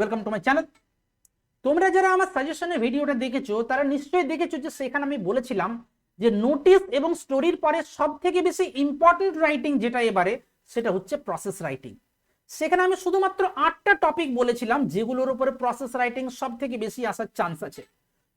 Welcome to my channel তোমরা যারা আমার সাজেশনের ভিডিওটা দেখেছ, তারা নিশ্চয়ই দেখেছ যে সেখানে আমি বলেছিলাম যে নোটিস এবং স্টোরির পরে সব থেকে বেশি ইম্পর্টেন্ট রাইটিং যেটা এবারে, সেটা হচ্ছে প্রসেস রাইটিং সেখানে আমি শুধুমাত্র আটটা টপিক বলেছিলাম, যেগুলোর উপরে প্রসেস রাইটিং সব থেকে বেশি আসার চান্স আছে।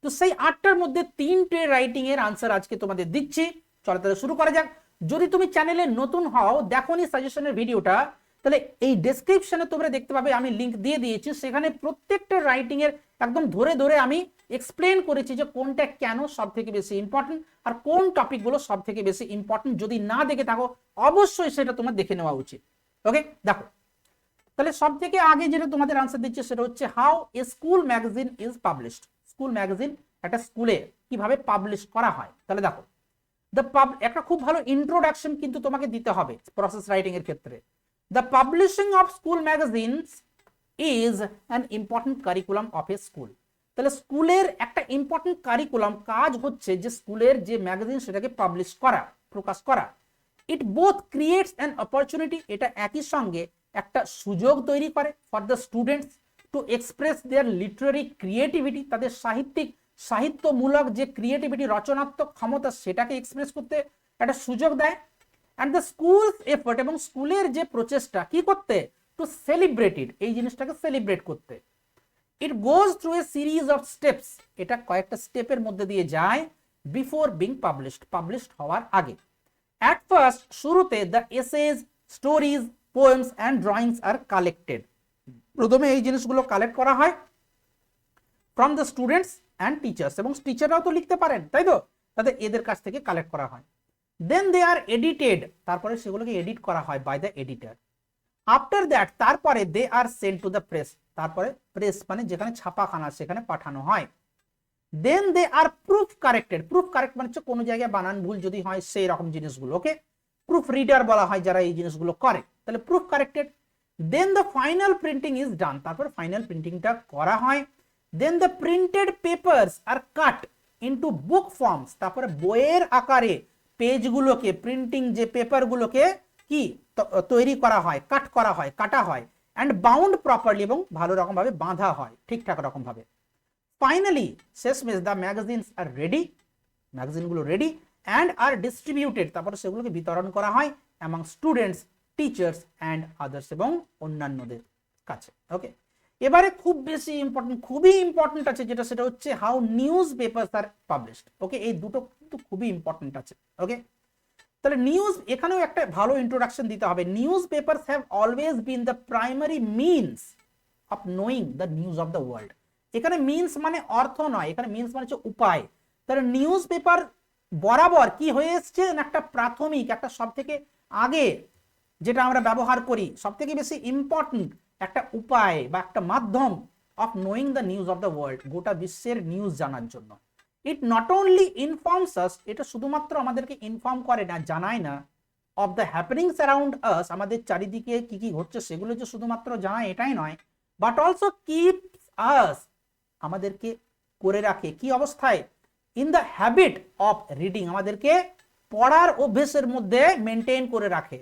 তো সেই আটটার মধ্যে তিনটে রাইটিং এর আনসার আজকে তোমাদের দিচ্ছি। চলো তাহলে শুরু করা যাক। যদি তুমি চ্যানেলে নতুন হও দেখোনি সাজেশনের ভিডিওটা তাহলে এই ডেসক্রিপশনে তোমরা দেখতে পাবে, আমি লিংক দিয়ে দিয়েছি, সেখানে প্রত্যেকটা রাইটিং এর একদম ধরে ধরে আমি এক্সপ্লেন করেছি যে কোনটা কেন সব থেকে বেশি ইম্পর্টেন্ট আর কোন টপিকগুলো সব থেকে বেশি ইম্পর্টেন্ট যদি না দেখে থাকো, অবশ্যই সেটা তোমার দেখে নেওয়া উচিত। ওকে দেখো, তাহলে সব থেকে আগে যেটা তোমাদের আনসার দিচ্ছে, সেটা হচ্ছে how a school magazine is published school magazine একটা স্কুলে কীভাবে পাবলিশ করা হয়। তাহলে দেখো দ্য পাব একটা খুব ভালো ইন্ট্রোডাকশন কিন্তু তোমাকে দিতে হবে প্রসেস রাইটিং এর ক্ষেত্রে। The publishing of school magazines is an important curriculum of a school তাহলে স্কুলের একটা ইম্পর্টেন্ট কারিকুলাম কাজ হচ্ছে যে স্কুলের যে ম্যাগাজিন সেটাকে পাবলিশ করা, প্রকাশ করা। It both creates an opportunity এটা একই সঙ্গে একটা সুযোগ তৈরি করে for the students to express their literary creativity তাদের সাহিত্যিক, সাহিত্যমূলক যে ক্রিয়েটিভিটি রচনাত্মক ক্ষমতা সেটাকে এক্সপ্রেস করতে একটা সুযোগ দেয়। অ্যান্ড দ্য স্কুলস এফোর্ট এবং স্কুলের যে প্রচেষ্টা, কি করতে? টু সেলিব্রেট সেলিব্রেটেড এই জিনিসটাকে সেলিব্রেট করতে। It goes through a series of steps এটা কয়েকটা স্টেপের মধ্যে দিয়ে যায় বিফোর বিং পাবলিশড পাবলিশড হওয়ার আগে। অ্যাট ফার্স্ট শুরুতে the essays stories poems and drawings are collected প্রথমে এই জিনিসগুলো কালেক্ট করা হয় from the students and teachers এবং টিচাররাও তো লিখতে পারেন, তাই তো? তাদের এদের কাছ থেকে কালেক্ট করা হয়। দেন দে আর এডিটেড তারপরে সেগুলোকে এডিট করা হয় by the editor after that তারপরে they are send to the press তারপরে প্রেস মানে যেখানে ছাপাখানা সেখানে পাঠানো হয়। Then they are proof corrected proof correct মানে হচ্ছে কোনো জায়গায় বানান ভুল যদি হয় সেই রকম জিনিসগুলো ওকে প্রুফ রিডার বলা হয় যারা এই জিনিসগুলো করে। তাহলে proof corrected then the final printing is done তারপর ফাইনাল প্রিন্টিংটা করা হয়। Then the printed papers are cut into book forms তারপরে বইয়ের আকারে পেজগুলোকে প্রিন্টিং যে পেপারগুলোকে কি তৈরি করা হয় কাট করা হয়, কাটা হয় অ্যান্ড বাউন্ড প্রপারলি এবং ভালো রকমভাবে বাঁধা হয়, ঠিকঠাক রকম ভাবে ফাইনালি শেষমেশ দ্য ম্যাগাজিনস আর রেডি ম্যাগাজিনগুলো রেডি অ্যান্ড আর ডিস্ট্রিবিউটেড তারপরে সেগুলোকে বিতরণ করা হয় among students teachers and others এবং অন্যান্যদের কাছে। ওকে এবারে খুব বেশি ইম্পর্টেন্ট খুবই ইম্পর্টেন্ট আছে যেটা, সেটা হচ্ছে how newspaper are published okay এই দুটো কিন্তু খুবই ইম্পর্টেন্ট আছে ওকে তাহলে নিউজ এখানেও একটা ভালো ইন্ট্রোডাকশন দিতে হবে। Newspaper have always been the primary means of knowing the news of the world এখানে মিনস মানে অর্থ নয়, এখানে মিনস মানে হচ্ছে উপায়। তাহলে নিউজ পেপার বরাবর কি হয়ে এসছে একটা প্রাথমিক, একটা সব থেকে আগে যেটা আমরা ব্যবহার করি সব থেকে বেশি ইম্পর্টেন্ট একটা উপায় বা একটা মাধ্যম of knowing the news of the world গোটা বিশ্বের নিউজ জানার জন্য। It not only informs us এটা শুধুমাত্র আমাদেরকে ইনফর্ম করে না, জানায় না of the happenings around us আমাদের চারিদিকে কি কি ঘটছে সেগুলো যে শুধুমাত্র জানায় এটাই নয় বাট অলসো কিপস আস আমাদেরকে করে রাখে। কি অবস্থায়? In the habit of reading আমাদেরকে পড়ার অভ্যেসের মধ্যে মেনটেন করে রাখে।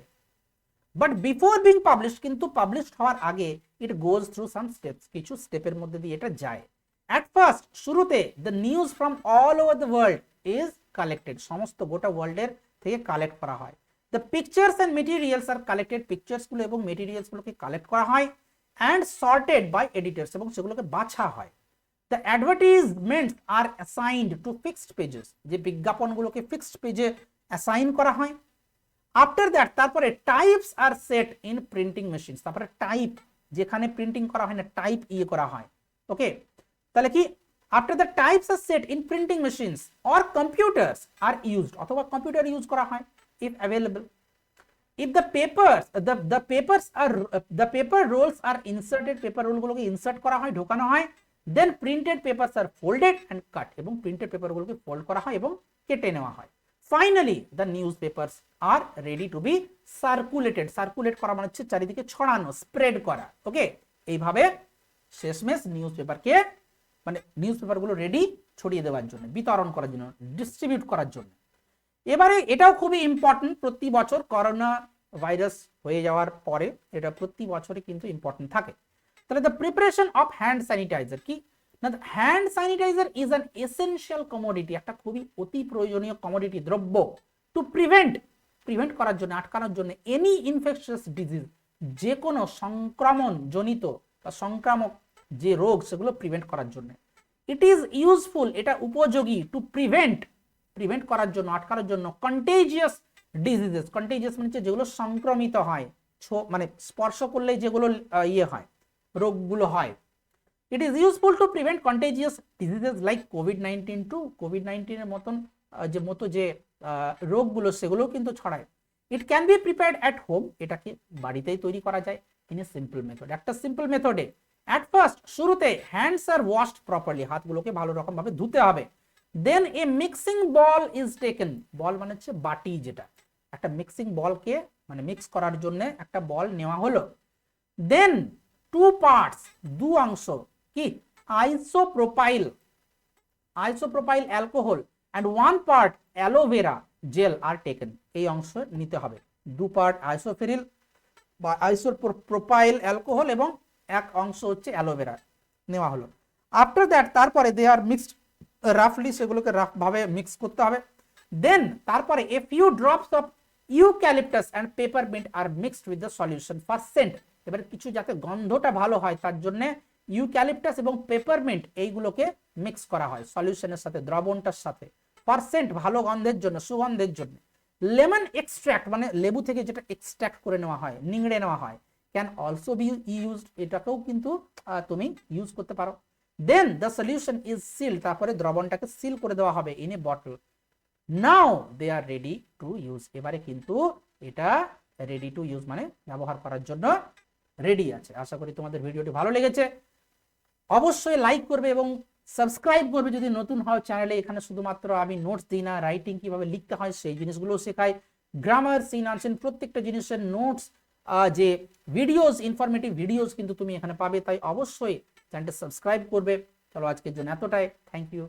বাট বিফোর বিং পাবলিশ কিন্তু পাবলিশ হওয়ার আগে ইট গোজ থ্রু সাম স্টেপস কিছু স্টেপের মধ্যে দিয়ে এটা যায়। অ্যাট ফার্স্ট শুরুতে the news from all over the world is collected সমস্ত গোটা ওয়ার্ল্ডের থেকে কালেক্ট করা হয়। The pictures and materials are collected পিকচার্সগুলো এবং মেটেরিয়ালসগুলোকে কালেক্ট করা হয় অ্যান্ড সর্টেড বাই এডিটার্স এবং সেগুলোকে বাছা হয়। The advertisements are assigned to fixed pages যে বিজ্ঞাপনগুলোকে ফিক্সড পেজে অ্যাসাইন করা হয়। আফটার দ্যাট তারপরে types are set in printing machine তারপরে টাইপ যেখানে প্রিন্টিং করা হয় না টাইপ ইয়ে করা হয়। ওকে তাহলে কি? After the types are set in printing machines or computers are used অথবা কম্পিউটার ইউজ করা হয় if available the papers, the the papers are, the paper rolls are inserted, paper roll গুলোকে insert করা হয়, ঢোকানো হয় then printed papers are folded and cut এবং printed পেপারগুলোকে fold করা হয় এবং কেটে নেওয়া হয়। Finally the newspapers are ready to be circulated circulate করা মানে হচ্ছে চারিদিকে ছড়ানো স্প্রেড করা। ওকে এইভাবে শেষমেশ নিউজ মানে নিউজ পেপারগুলো রেডি ছড়িয়ে দেওয়ার জন্য, বিতরণ করার জন্য ডিস্ট্রিবিউট করার জন্য। এবারে এটাও খুবই ইম্পর্টেন্ট প্রতি বছর করোনা ভাইরাস হয়ে যাওয়ার পরে এটা প্রতি বছরই কিন্তু ইম্পর্টেন্ট থাকে। তাহলে the preparation of hand sanitizer কি? না hand sanitizer is an essential commodity একটা খুবই অতি প্রয়োজনীয় কমোডিটি দ্রব্য টু প্রিভেন্ট প্রিভেন্ট করার জন্য, আটকানোর জন্য এনি ইনফেকশাস ডিজিজ যে কোনো সংক্রমণ জনিত বা সংক্রামক যে রোগ সেগুলো প্রিভেন্ট করার জন্য। ইট ইজ ইউজফুল এটা উপযোগী টু প্রিভেন্ট প্রিভেন্ট করার জন্য, আটকানোর জন্য কন্টেজিয়াস ডিজিজেস কন্টেজিয়াস মানে যেগুলো সংক্রমিত হয় মানে স্পর্শ করলে যেগুলো ইয়ে হয়, রোগগুলো হয়। It is useful to prevent contagious diseases like COVID nineteen to COVID নাইন্টিনের মতন যে মতো যে রোগগুলো সেগুলোও কিন্তু ছড়ায়। It can be prepared at home এটাকে বাড়িতেই তৈরি করা যায় ইন এ সিম্পল মেথড একটা সিম্পল মেথডে অ্যাট ফার্স্ট শুরুতে হ্যান্ডস আর ওয়াশড প্রপারলি হাতগুলোকে ভালো রকম ভাবে ধুতে হবে। Then a mixing bowl is taken bowl মানে হচ্ছে বাটি যেটা। একটা মিক্সিং বলকে মানে মিক্স করার জন্য একটা বল নেওয়া হলো। দেন টু পার্টস দু অংশ, কি? Isopropyl isopropyl alcohol and one part aloe vera gel are taken এই অংশ নিতে হবে। দু পার্ট আইসোফেরিল বা আইসোপ্রোপাইল অ্যালকোহল এবং এক অংশ হচ্ছে অ্যালোভেরা নেওয়া হলো। আফটার দ্যাট তারপরে দে আর মিক্সড রাফলি সেগুলোকে রাফ ভাবে মিক্স করতে হবে। দেন তারপরে a few drops of eucalyptus and peppermint are mixed with the solution for scent এবারে কিছু যাতে গন্ধটা ভালো হয়, তার জন্য ইউক্যালিপটাস এবং পেপারমিন্ট এইগুলোকে মিক্স করা হয় সলিউশনের সাথে, দ্রবণটার সাথে। পারসেন্ট ভালো গন্ধের জন্য, সুগন্ধের জন্য। লেমন এক্সট্র্যাক্ট মানে লেবু থেকে যেটা এক্সট্র্যাক্ট করে নেওয়া হয়, নিংড়ে নেওয়া হয়। ক্যান অলসো বি ইউজড এটাকেও কিন্তু তুমি ইউজ করতে পারো। Then the solution is seal তারপরে দ্রবণটাকে সিল করে দেওয়া হবে in a bottle now they are ready to use এবারে কিন্তু এটা রেডি টু ইউজ মানে ব্যবহার করার জন্য রেডি আছে। আশা করি তোমাদের ভিডিওটি ভালো লেগেছে। অবশ্যই লাইক করবে এবং সাবস্ক্রাইব করবে যদি নতুন হয় চ্যানেলে এখানে শুধুমাত্র আমি নোটস দিই না রাইটিং কীভাবে লিখতে হয় সেই জিনিসগুলো শেখাই। গ্রামার সিনানসেন প্রত্যেকটা জিনিসের নোটস যে ভিডিওস ইনফরমেটিভ ভিডিওস কিন্তু তুমি এখানে পাবে, তাই অবশ্যই চ্যানেলটা সাবস্ক্রাইব করবে। চলো আজকের জন্য এতটাই। Thank you